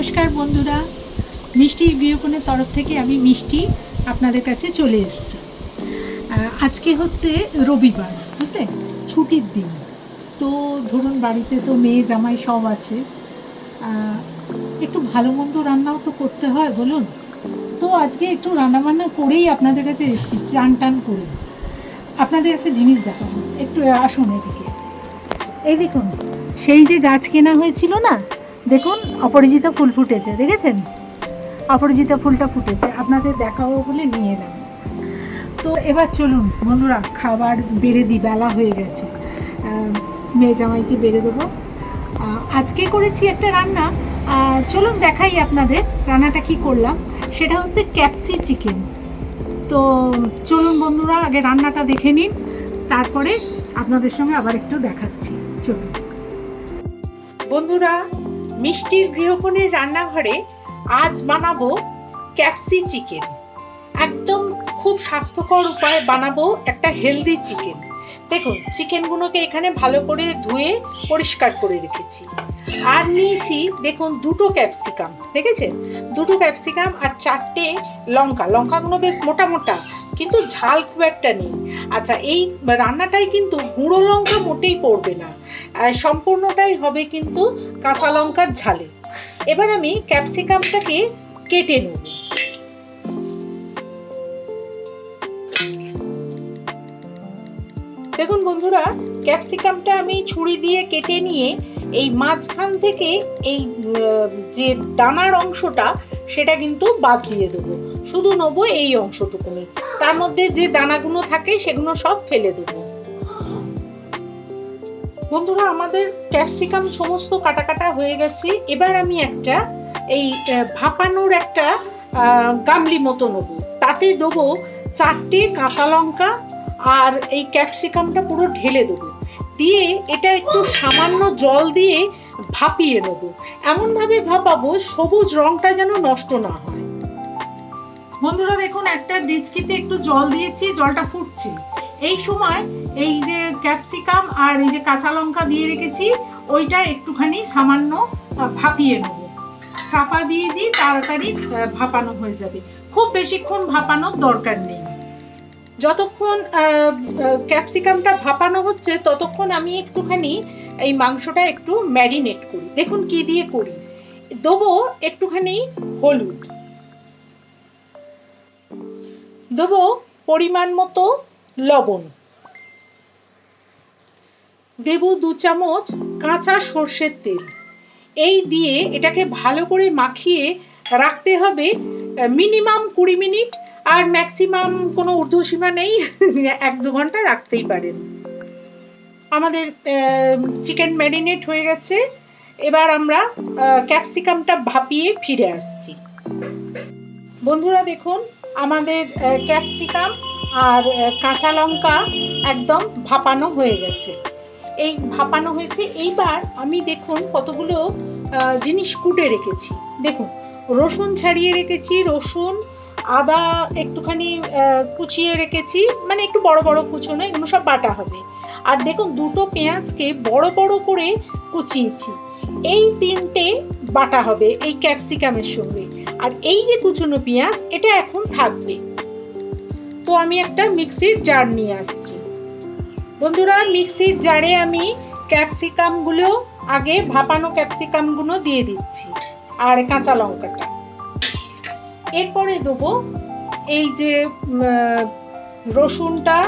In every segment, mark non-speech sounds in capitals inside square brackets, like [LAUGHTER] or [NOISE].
নমস্কার বন্ধুরা। মিষ্টির গৃহকোণের তরফ থেকে আমি মিষ্টি আপনাদের কাছে চলে এসেছি। আজকে হচ্ছে রবিবার, বুঝলে? ছুটির দিন। তো ধরুন বাড়িতে তো মেয়ে জামাই সব আছে। একটু ভালো মন্দ রান্নাও তো করতে হয় বলুন। তো আজকে একটু রান্নাবান্না করেই আপনাদের কাছে এসেছি, চান টান করে। আপনাদের একটা জিনিস দেখাবো, একটু আসুন এদিকে। এই দেখুন, সেই যে গাছ কেনা হয়েছিল না দেখুন অপরাজিতা ফুল ফুটেছে, দেখেছেন? অপরাজিতা ফুলটা ফুটেছে, আপনাদের দেখাবো বলে নিয়ে এলাম। তো এবার চলুন, বন্ধুরা, খাবার বেড়ে দিই বেলা হয়ে গেছে। মেয়ে জামাইকে বেড়ে দেবো। আজকে করেছি একটা রান্না। চলুন দেখাই আপনাদের রান্নাটা কি করলাম। সেটা হচ্ছে ক্যাপসি চিকেন। তো চলুন বন্ধুরা, আগে রান্নাটা দেখে নিন, তারপরে আপনাদের সঙ্গে আবার একটু দেখাচ্ছি। চলুন। বন্ধুরা মিষ্টির গৃহকোণের রান্নাঘরে আজ বানাবো ক্যাপসি চিকেন। একদম খুব স্বাস্থ্যকর উপায়ে বানাবো একটা হেলদি চিকেন। দেখুন, চিকেনগুলোকে এখানে ভালো করে ধুয়ে পরিষ্কার করে রেখেছি। আর নিয়েছি, দেখুন, দুটো ক্যাপসিকাম, দেখেছেন? দুটো ক্যাপসিকাম আর চারটে লঙ্কা। লঙ্কাগুলো বেশ মোটা মোটা কিন্তু ঝাল খুব একটা নেই। আচ্ছা এই রান্নাটাই কিন্তু গুঁড়ো লঙ্কা মোটেই পড়বে না। সম্পূর্ণটাই হবে কিন্তু কাঁচা লঙ্কার ঝালে। এবার আমি ক্যাপসিকামটাকে কেটে নেব। দেখুন বন্ধুরা, ক্যাপসিকামটা আমি ছুরি দিয়ে কেটে নিয়ে এই মাঝখান থেকে এই যে দানার অংশটা, সেটা কিন্তু বাদ দিয়ে দেবো। শুধু নেব এই অংশটুকুনি। তার মধ্যে যে দানাগুলো থাকে, সেগুলো সব ফেলে দেবো। বন্ধুরা, আমাদের ক্যাপসিকাম সমস্ত কাটা কাটা হয়ে গেছে। এবার আমি একটা এই ভাপানোর একটা গামলি মতো নেব। তাতে দেবো চারটে কাঁচা লঙ্কা আর এই ক্যাপসিকামটা পুরো ঢেলে দেবো। দিয়ে এটা একটু সামান্য জল দিয়ে ভাপিয়ে নেব। এমন ভাবে ভাপাবো সবুজ রংটা যেন নষ্ট না হয়। বন্ধুরা, দেখুন, একটা ডিচকিতে একটু জল দিয়েছি, জলটা ফুটছে। এই সময় এই যে ক্যাপসিকাম আর এই যে কাঁচা লঙ্কা দিয়ে রেখেছি, ওইটা একটুখানি সামান্য ভাপিয়ে নেব। চাপা দিয়ে দিই তাড়াতাড়ি ভাপানো হয়ে যাবে। খুব বেশিক্ষণ ভাপানোর দরকার নেই। যতক্ষণ ক্যাপসিকামটা ভাপানো হচ্ছে, ততক্ষণ আমি একটুখানি এই মাংসটা একটু ম্যারিনেট করি। দেখুন কি দিয়ে করি। দেবো একটুখানি হলুদ। দেবো পরিমাণ মতো লবণ। দেব দু চামচ কাঁচা সর্ষের তেল। এই দিয়ে এটাকে ভালো করে মাখিয়ে রাখতে হবে মিনিমাম কুড়ি মিনিট আর ম্যাক্সিমাম কোনো ঊর্ধ্বসীমা নেই, [LAUGHS] এক দু ঘণ্টা রাখতেই পারেন। আমাদের চিকেন ম্যারিনেট হয়ে গেছে। এবার আমরা ক্যাপসিকামটা ভাপিয়ে ফিরে আসছি। বন্ধুরা দেখুন আমাদের ক্যাপসিকাম আর কাঁচা লঙ্কা একদম ভাপানো হয়ে গেছে। এই ভাপানো হয়েছে। এইবার আমি দেখুন কতগুলো জিনিস কুটে রেখেছি। দেখুন, রসুন ছাড়িয়ে রেখেছি, রসুন, আদা একটুখানি কুচিয়ে রেখেছি। মানে একটু বড় বড় কুচোনো, এগুলো সব বাটা হবে। আর দেখুন, দুটো পেঁয়াজকে বড় বড় করে কুচিয়েছি। এই তিনটে বাটা হবে এই ক্যাপসিকামের সঙ্গে। আর এই যে কুচনো পেঁয়াজ, এটা এখন থাকবে। তো আমি একটা মিক্সির জার নিয়ে আসছি। বন্ধুরা, মিক্সির জারে আমি ক্যাপসিকামগুলো, আগে ভাপানো ক্যাপসিকামগুলো দিয়ে দিচ্ছি, আর কাঁচা লঙ্কাটা। এরপরে দেবো এই যে রসুনটা,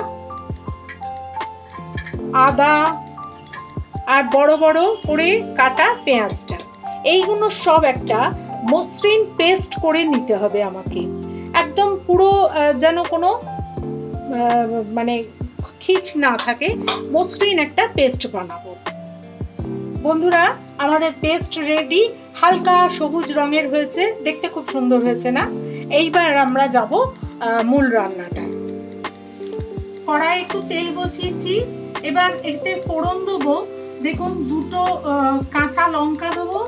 আদা, আর বড় বড় করে কাটা পেঁয়াজটা। এইগুলো সব একটা মসৃণ পেস্ট করে নিতে হবে আমাকে। একদম পুরো যেন কোনো মানে খিচ না থাকে, মসৃণ একটা পেস্ট বানাবো। বন্ধুরা, আমাদের পেস্ট রেডি হালকা সবুজ রঙের হয়েছে, দেখতে খুব সুন্দর হয়েছে না? এইবার আমরা যাব মূল রান্নাটা কড়াই একটু তেল বসিয়েছি, এবার এতে ফোড়ন দেবো। দেখুন, দুটো কাঁচা লঙ্কা দেবো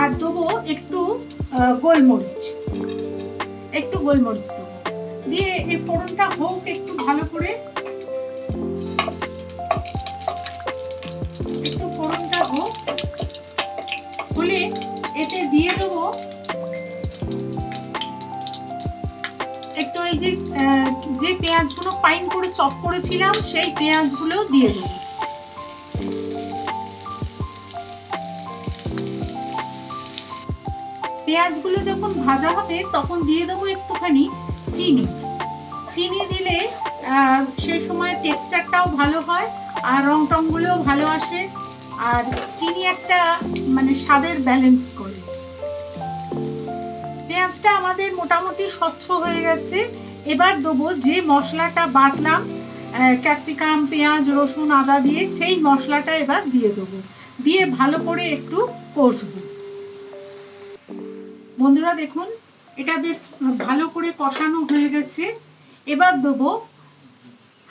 আর দেবো একটু গোলমরিচ। একটু গোলমরিচ দেবো। দিয়ে এই ফোড়নটা হোক একটু ভালো করে। একটু ফোড়নটা হোক। হলে এতে দিয়ে দেবো একটু এই যে যে পেঁয়াজগুলো ফাইন করে চপ করেছিলাম, সেই পেঁয়াজগুলো দিয়ে দেবো। পেঁয়াজগুলো যখন ভাজা হবে, তখন দিয়ে দেবো একটুখানি চিনি। চিনি দিলে সেই সময় টেক্সচারটাও ভালো হয় আর রং টংগুলোও ভালো আসে। আর চিনি একটা মানে স্বাদের ব্যালেন্স করে। পেঁয়াজটা আমাদের মোটামুটি স্বচ্ছ হয়ে গেছে। এবার দেবো যে মশলাটা বাটলাম ক্যাপসিকাম পেঁয়াজ, রসুন, আদা দিয়ে, সেই মশলাটা এবার দিয়ে দেবো। দিয়ে ভালো করে একটু কষবো। বন্ধুরা দেখুন, এটা বেশ ভালো করে কষানো হয়ে গেছে। এবার দেবো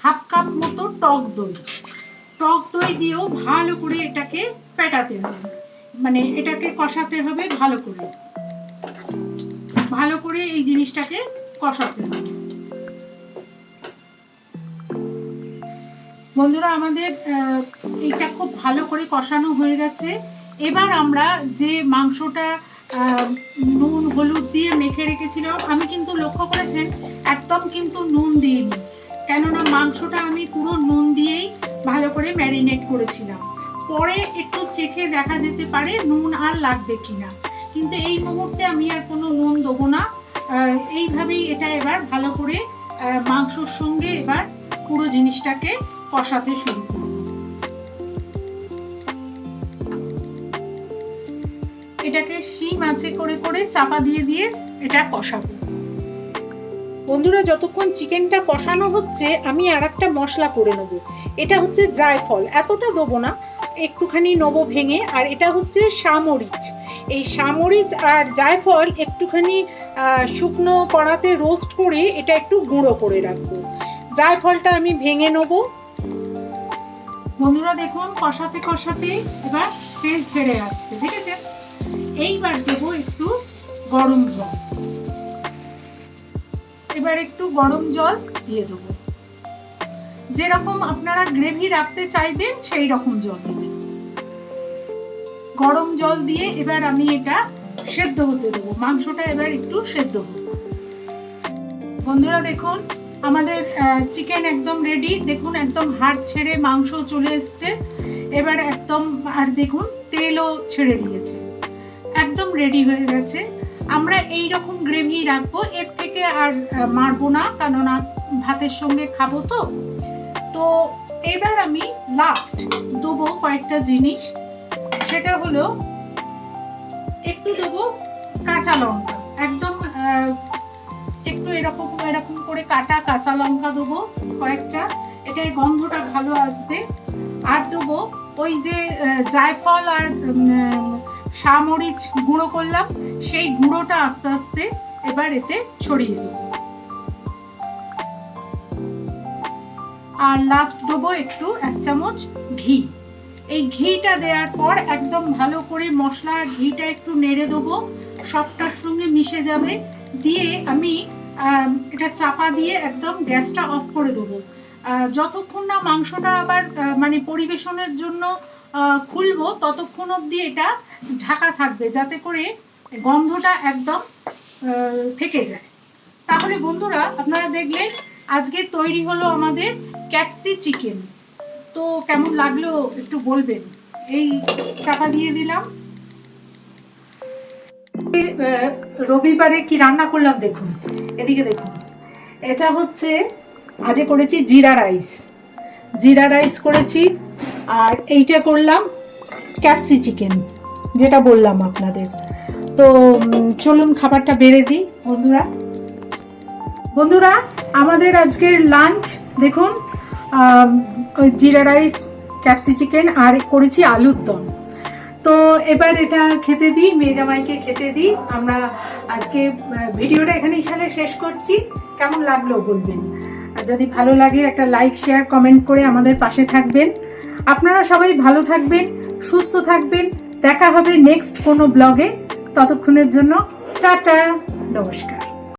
হাফ কাপ মতো টক দই। টক দই দিয়েও ভালো করে এটাকে পেটাতে হবে। মানে এটাকে কষাতে হবে ভালো করে। ভালো করে এই জিনিসটাকে কষাতে হবে। বন্ধুরা, আমাদের এইটা খুব ভালো করে কষানো হয়ে গেছে। এবার আমরা যে মাংসটা নুন হলুদ দিয়ে মেখে রেখেছিলাম। আমি কিন্তু লক্ষ্য করেছেন, একদম কিন্তু নুন দিইনি। কেননা মাংসটা আমি পুরো নুন দিয়েই ভালো করে ম্যারিনেট করেছিলাম। পরে একটু চেখে দেখা যেতে পারে নুন আর লাগবে কিনা। কিন্তু এই মুহূর্তে আমি আর কোনো নুন দেবো না। এইভাবেই এটা এবার ভালো করে মাংসর সঙ্গে এবার পুরো জিনিসটাকে কষাতে শুরু করব শিম আঁচে করে করে চাপা দিয়ে দিয়ে এটা কষাবো। বন্ধুরা, যতক্ষণ চিকেনটা কষানো হচ্ছে, আমি আর একটা মশলা করে নেব। এটা হচ্ছে জায়ফল। এতটা দেবো না, একটুখানি নেব ভেঙে। আর এটা হচ্ছে সামরিচ এই সামরিচ আর জায়ফল একটুখানি শুকনো কড়াতে রোস্ট করে এটা একটু গুঁড়ো করে রাখব। জায়ফলটা আমি ভেঙে নেব। বন্ধুরা, দেখুন, কষাতে কষাতে এবার তেল ছেড়ে আসছে, ঠিক আছে? এইবার দেবো একটু গরম জল। এবার একটু গরম জল দিয়ে দেবো। যেরকম আপনারা গ্রেভি রাখতে চাইবেন সেই রকম জল দেবেন। গরম জল দিয়ে এবার আমি এটা সেদ্ধ হতে দেবো। মাংসটা এবার একটু সেদ্ধ হোক বন্ধুরা দেখুন, আমাদের চিকেন একদম রেডি দেখুন, একদম হাড় ছেড়ে মাংস চলে এসছে। এবার একদম, আর দেখুন, তেলও ছেড়ে দিয়েছে। একদম রেডি হয়ে গেছে। আমরা এই রকম গ্রেভি রাখব, এর থেকে আর মারবো না, কেননা ভাতের সঙ্গে খাব তো। তো এবার আমি লাস্ট দেবো কয়েকটা জিনিস। সেটা হলো, একটু দেবো কাঁচা লঙ্কা। একদম একটু এরকম এরকম করে কাটা কাঁচা লঙ্কা দেবো কয়েকটা। এটাই গন্ধটা ভালো আসবে। আর দেবো ওই যে জায়ফল আর সামরিচ গুঁড়ো করলাম, সেই গুঁড়োটা আস্তে আস্তে এবার এতে ছড়িয়ে দেবো আর লাস্ট দেবো একটু এক চামচ ঘি। এই ঘিটা দেওয়ার পর একদম ভালো করে মশলা আর ঘিটা একটু নেড়ে দেবো, সবটার সঙ্গে মিশে যাবে। দিয়ে আমি এটা চাপা দিয়ে একদম গ্যাসটা অফ করে দেবো। যতক্ষণ না মাংসটা আবার মানে পরিবেশনের জন্য খুলবো, ততক্ষণ অবধি এটা ঢাকা থাকবে, যাতে করে গন্ধটা একদম থেকে যায়। তাহলে বন্ধুরা, আপনারা দেখলেন, আজকে তৈরি হলো আমাদের ক্যাপসি চিকেন। তো কেমন লাগল একটু বলবেন? এই চাপা দিয়ে দিলাম। রবিবারে কি রান্না করলাম দেখুন, এদিকে দেখুন। এটা হচ্ছে, আজকে করেছি জিরা রাইস। জিরা রাইস করেছি আর এইটা করলাম ক্যাপসি চিকেন, যেটা বললাম আপনাদের। তো চলুন খাবারটা বেড়ে দিই, বন্ধুরা। বন্ধুরা, আমাদের আজকের লাঞ্চ দেখুন জিরা রাইস, ক্যাপসি চিকেন, আর করেছি আলুর দম। তো, এবার এটা খেতে দিই, মেয়ে জামাইকে খেতে দিই। আমরা আজকে ভিডিওটা এখানে সাথে শেষ করছি। কেমন লাগল বলবেন? আর যদি ভালো লাগে, একটা লাইক শেয়ার কমেন্ট করে আমাদের পাশে থাকবেন। আপনারা সবাই ভালো থাকবেন, সুস্থ থাকবেন। দেখা হবে নেক্সট কোনো ব্লগে ততক্ষণের জন্য, টাটা, নমস্কার।